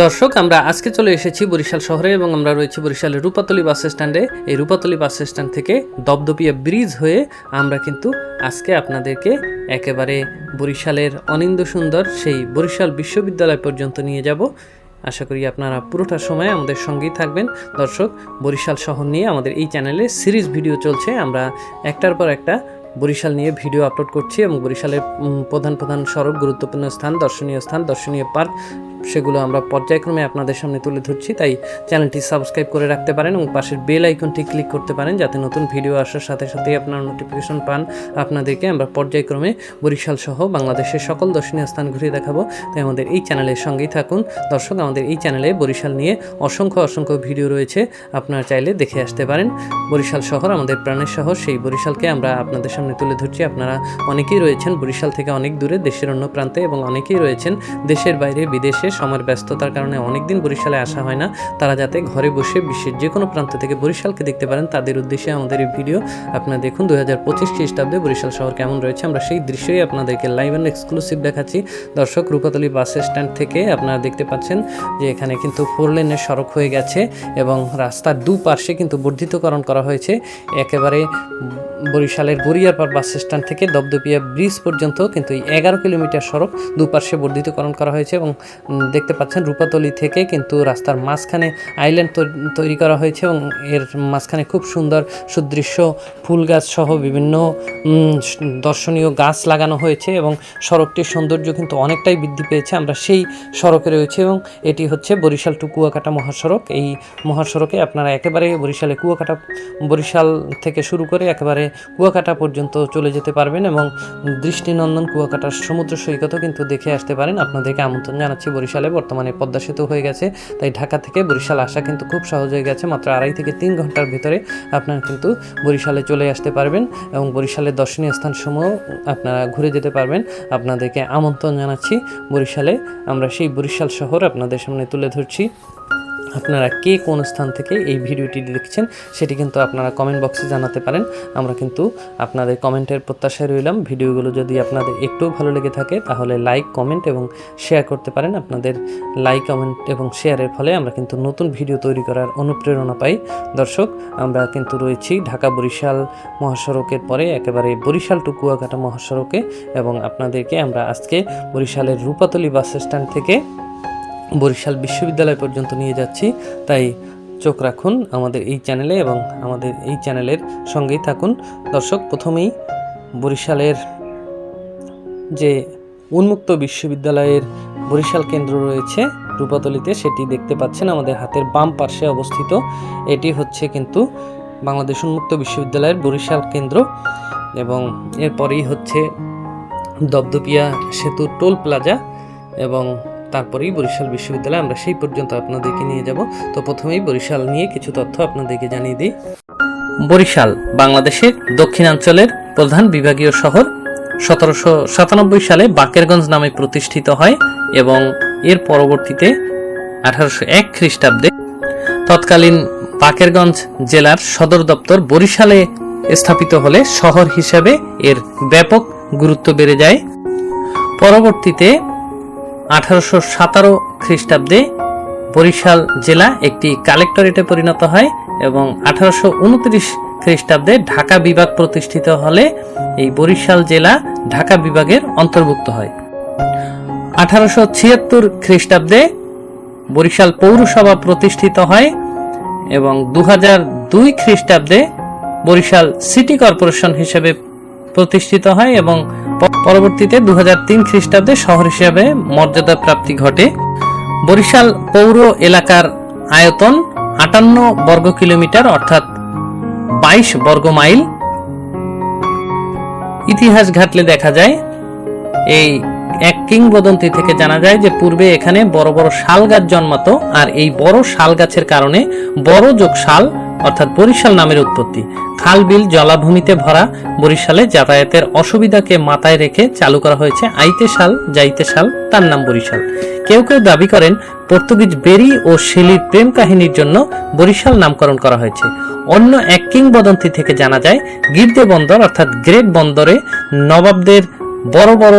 দর্শক, আমরা আজকে চলে এসেছি বরিশাল শহরে এবং আমরা রয়েছি বরিশালের রূপাতলি বাস স্ট্যান্ডে। এই রূপাতলি বাস স্ট্যান্ড থেকে দপদপিয়া ব্রিজ হয়ে আমরা কিন্তু আজকে আপনাদেরকে একেবারে বরিশালের অনিন্দ সুন্দর সেই বরিশাল বিশ্ববিদ্যালয় পর্যন্ত নিয়ে যাব। আশা করি আপনারা পুরোটা সময় আমাদের সঙ্গেই থাকবেন। দর্শক, বরিশাল শহর নিয়ে আমাদের এই চ্যানেলে সিরিজ ভিডিও চলছে। আমরা একটার পর একটা বরিশাল নিয়ে ভিডিও আপলোড করছি এবং বরিশালের প্রধান প্রধান সড়ক, গুরুত্বপূর্ণ স্থান, দর্শনীয় স্থান, দর্শনীয় পার্ক, সেগুলো আমরা পর্যায়ক্রমে আপনাদের সামনে তুলে ধরছি। তাই চ্যানেলটি সাবস্ক্রাইব করে রাখতে পারেন এবং পাশের বেল আইকনটি ক্লিক করতে পারেন যাতে নতুন ভিডিও আসার সাথে সাথেই আপনারা নোটিফিকেশন পান আপনাদেরকে। আমরা পর্যায়ক্রমে বরিশাল সহ বাংলাদেশের সকল দর্শনীয় স্থান ঘুরিয়ে দেখাবো। তাই আমাদের এই চ্যানেলের সঙ্গেই থাকুন। দর্শক, আমাদের এই চ্যানেলে বরিশাল নিয়ে অসংখ্য অসংখ্য ভিডিও রয়েছে। আপনারা চাইলে দেখে আসতে পারেন। বরিশাল শহর আমাদের প্রাণের শহর। সেই বরিশালকে আমরা আপনাদের সামনে তুলে ধরছি। আপনারা অনেকেই রয়েছেন বরিশাল থেকে অনেক দূরে দেশের অন্য প্রান্তে এবং অনেকেই রয়েছেন দেশের বাইরে বিদেশে। সময়ের ব্যস্ততার কারণে অনেক দিন বরিশালে আসা হয় না। তারা যাতে ঘরে বসে বিশ্বের যে কোনো প্রান্ত থেকে বরিশালকে দেখতে পারেন, তাদের উদ্দেশ্যে আমাদের এই ভিডিও। আপনারা দেখুন দু হাজার পঁচিশ খ্রিস্টাব্দে বরিশাল শহর কেমন রয়েছে। আমরা সেই দৃশ্যই আপনাদেরকে লাইভ অ্যান্ড এক্সক্লুসিভ দেখাচ্ছি। দর্শক, রূপাতলি বাস স্ট্যান্ড থেকে আপনারা দেখতে পাচ্ছেন যে এখানে কিন্তু ফোর লেনের সড়ক হয়ে গেছে এবং রাস্তার দুপার্শ্বে কিন্তু বর্ধিতকরণ করা হয়েছে। একেবারে বরিশালের গড়িয়ারপাড় বাস স্ট্যান্ড থেকে দপদপিয়া ব্রিজ পর্যন্ত কিন্তু এই এগারো কিলোমিটার সড়ক দুপার্শ্বে বর্ধিতকরণ করা হয়েছে এবং দেখতে পাচ্ছেন রূপাতলি থেকে কিন্তু রাস্তার মাঝখানে আইল্যান্ড তৈরি করা হয়েছে এবং এর মাঝখানে খুব সুন্দর সুদৃশ্য ফুল গাছ সহ বিভিন্ন দর্শনীয় গাছ লাগানো হয়েছে এবং সড়কটির সৌন্দর্য কিন্তু অনেকটাই বৃদ্ধি পেয়েছে। আমরা সেই সড়কে রয়েছে এবং এটি হচ্ছে বরিশাল টু কুয়াকাটা মহাসড়ক। এই মহাসড়কে আপনারা একেবারে বরিশালে কুয়াকাটা, বরিশাল থেকে শুরু করে একেবারে কুয়াকাটা পর্যন্ত চলে যেতে পারবেন এবং দৃষ্টিনন্দন কুয়াকাটার সমুদ্র সৈকতও কিন্তু দেখে আসতে পারেন। আপনাদেরকে আমন্ত্রণ জানাচ্ছি বরিশালে। বর্তমানে পদ্মা সেতু হয়ে গেছে, তাই ঢাকা থেকে বরিশাল আসা কিন্তু খুব সহজ হয়ে গেছে। মাত্র আড়াই থেকে তিন ঘণ্টার ভিতরে আপনারা কিন্তু বরিশালে চলে আসতে পারবেন এবং বরিশালের দর্শনীয় স্থানসমূহ আপনারা ঘুরে যেতে পারবেন। আপনাদেরকে আমন্ত্রণ জানাচ্ছি বরিশালে। আমরা সেই বরিশাল শহর আপনাদের সামনে তুলে ধরছি। আপনারা কে কোন স্থান থেকে এই ভিডিওটি দেখছেন সেটি কিন্তু আপনারা কমেন্ট বক্সে জানাতে পারেন। আমরা কিন্তু আপনাদের কমেন্টের প্রত্যাশায় রইলাম। ভিডিওগুলো যদি আপনাদের একটু ভালো লেগে থাকে তাহলে লাইক কমেন্ট এবং শেয়ার করতে পারেন। আপনাদের লাইক কমেন্ট এবং শেয়ারের ফলে আমরা কিন্তু নতুন ভিডিও তৈরি করার অনুপ্রেরণা পাই। দর্শক, আমরা কিন্তু রয়েছি ঢাকা বরিশাল মহাসড়কের পরে, একেবারে বরিশাল টু কুয়াকাটা মহাসড়কে এবং আপনাদেরকে আমরা আজকে বরিশালের রূপাতলি বাস স্ট্যান্ড থেকে বরিশাল বিশ্ববিদ্যালয় পর্যন্ত নিয়ে যাচ্ছি। তাই চোখ রাখুন আমাদের এই চ্যানেলে এবং আমাদের এই চ্যানেলের সঙ্গেই থাকুন। দর্শক, প্রথমেই বরিশালের যে উন্মুক্ত বিশ্ববিদ্যালয়ের বরিশাল কেন্দ্র রয়েছে রূপাতলিতে, সেটি দেখতে পাচ্ছেন আমাদের হাতের বাম পার্শ্বে অবস্থিত। এটি হচ্ছে কিন্তু বাংলাদেশ উন্মুক্ত বিশ্ববিদ্যালয়ের বরিশাল কেন্দ্র এবং এরপরেই হচ্ছে দপদপিয়া সেতু টোল প্লাজা এবং তারপরেই বরিশাল বিশ্ববিদ্যালয়, আমরা সেই পর্যন্ত আপনাদেরকে নিয়ে যাব। তো প্রথমেই বরিশাল নিয়ে কিছু তথ্য আপনাদেরকে জানিয়ে দিই। বরিশাল, বাংলাদেশের দক্ষিণাঞ্চলের প্রধান বিভাগীয় শহর। সতেরোশো সাতানব্বই সালে বাকেরগঞ্জ নামে প্রতিষ্ঠিত হয় এবং এর পরবর্তীতে আঠারোশো এক খ্রিস্টাব্দে তৎকালীন বাকেরগঞ্জ জেলার সদর দপ্তর বরিশালে স্থাপিত হলে শহর হিসেবে এর ব্যাপক গুরুত্ব বেড়ে যায়। পরবর্তীতে আঠারোশো সাতারো খ্রিস্টাব্দে বরিশাল জেলা একটি কালেক্টরেটে পরিণত হয় এবং আঠারোশো উনত্রিশ খ্রিস্টাব্দে ঢাকা বিভাগ প্রতিষ্ঠিত হলে এই বরিশাল জেলা ঢাকা বিভাগের অন্তর্ভুক্ত হয়। আঠারোশো ছিয়াত্তর খ্রিস্টাব্দে বরিশাল পৌরসভা প্রতিষ্ঠিত হয় এবং দু দুই খ্রিস্টাব্দে বরিশাল সিটি কর্পোরেশন হিসেবে প্রতিষ্ঠিত হয় এবং পরবর্তীতে দু খ্রিস্টাব্দে শহর হিসেবে মর্যাদা প্রাপ্তি ঘটে। বরিশাল পৌর এলাকার আয়তন আটান্ন বর্গ কিলোমিটার, অর্থাৎ বাইশ বর্গ মাইল। ইতিহাস ঘাটলে দেখা যায়, এই এক কিংবদন্তি থেকে জানা যায় যে পূর্বে এখানে বড় বড় শাল গাছ জন্মাতো, আর এই বড় শাল গাছের কারণে বড় যোগ শাল অর্থাৎ বরিশাল নামের উৎপত্তি। খাল বিল জলাভূমিতে ভরা বরিশালে যাতায়াতের অসুবিধাকে মাথায় রেখে চালু করা হয়েছে আইতে শাল, যাইতে শাল, তার নাম বরিশাল। কেউ কেউ দাবি করেন পর্তুগিজ বেরি ও শেলির প্রেম কাহিনীর জন্য বরিশাল নামকরণ করা হয়েছে। অন্য এক কিংবদন্তি থেকে জানা যায়, গির্দে বন্দর অর্থাৎ গ্রেট বন্দরে নবাবদের বড় বড়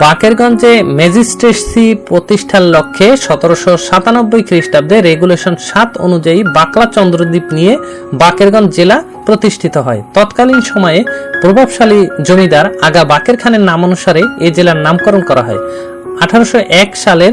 বাকেরগঞ্জে ম্যাজিস্ট্রেসি প্রতিষ্ঠার লক্ষ্যে সতেরোশো সাতানব্বই খ্রিস্টাব্দে রেগুলেশন সাত অনুযায়ী বাকলা চন্দ্রদ্বীপ নিয়ে বাকেরগঞ্জ জেলা প্রতিষ্ঠিত হয়। তৎকালীন সময়ে প্রভাবশালী জমিদার আগা বাকের খানের নাম অনুসারে এ জেলার নামকরণ করা হয়। আঠারোশো এক সালের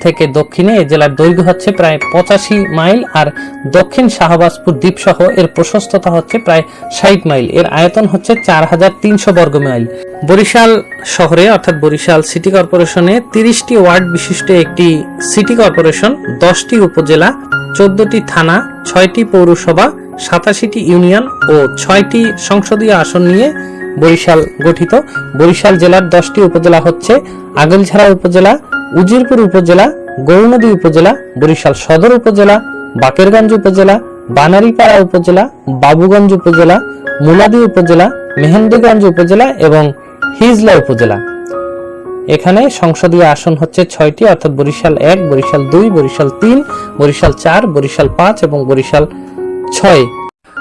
থেকে দক্ষিণে এ জেলার দৈর্ঘ্য হচ্ছে প্রায় পঁচাশি মাইল আর দক্ষিণ শাহবাজপুর দ্বীপ সহ এর প্রশস্ততা হচ্ছে প্রায় ষাট মাইল। এর আয়তন হচ্ছে চার হাজার তিনশো বর্গ মাইল। বরিশাল শহরে, অর্থাৎ বরিশাল সিটি কর্পোরেশনে তিরিশটি ওয়ার্ড বিশিষ্ট একটি সিটি কর্পোরেশন, দশটি উপজেলা, চোদ্দটি থানা, ছয়টি পৌরসভা, সাতাশিটি ইউনিয়ন ও ছয়টি সংসদীয় আসন নিয়ে বরিশাল গঠিত। বরিশাল জেলার দশটি উপজেলা হচ্ছে আগলঝাড়া উপজেলা উজিরপুর উপজেলা গৌরনদী উপজেলা, বরিশাল সদর উপজেলা, বাকেরগঞ্জ উপজেলা, বানারীপাড়া উপজেলা, বাবুগঞ্জ উপজেলা, মুলাদি উপজেলা, মেহেন্দিগঞ্জ উপজেলা এবং হিজলা উপজেলা। এখানে সংসদীয় আসন হচ্ছে ছয়টি, অর্থাৎ বরিশাল এক, বরিশাল দুই, বরিশাল তিন, বরিশাল চার, বরিশাল পাঁচ এবং বরিশাল ছয়।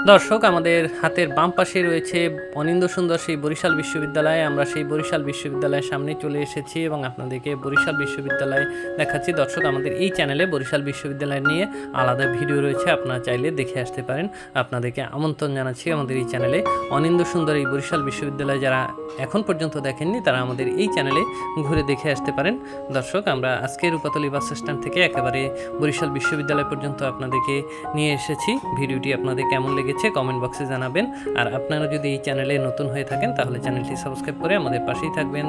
দর্শক, আমাদের হাতের বাম পাশে রয়েছে অনিন্দ সুন্দর সেই বরিশাল বিশ্ববিদ্যালয়ে। আমরা সেই বরিশাল বিশ্ববিদ্যালয়ের সামনে চলে এসেছি এবং আপনাদেরকে বরিশাল বিশ্ববিদ্যালয় দেখাচ্ছি। দর্শক, আমাদের এই চ্যানেলে বরিশাল বিশ্ববিদ্যালয় নিয়ে আলাদা ভিডিও রয়েছে, আপনারা চাইলে দেখে আসতে পারেন। আপনাদেরকে আমন্ত্রণ জানাচ্ছি আমাদের এই চ্যানেলে। অনিন্দ সুন্দর এই বরিশাল বিশ্ববিদ্যালয় যারা এখন পর্যন্ত দেখেননি, তারা আমাদের এই চ্যানেলে ঘুরে দেখে আসতে পারেন। দর্শক, আমরা আজকে রূপাতলি বাস স্ট্যান্ড থেকে একেবারে বরিশাল বিশ্ববিদ্যালয় পর্যন্ত আপনাদেরকে নিয়ে এসেছি। ভিডিওটি আপনাদের কেমন লেগেছে কমেন্ট বক্সে জানাবেন। আর আপনারা যদি এই চ্যানেলে নতুন হয়ে থাকেন, তাহলে চ্যানেলটি সাবস্ক্রাইব করে আমাদের পাশেই থাকবেন।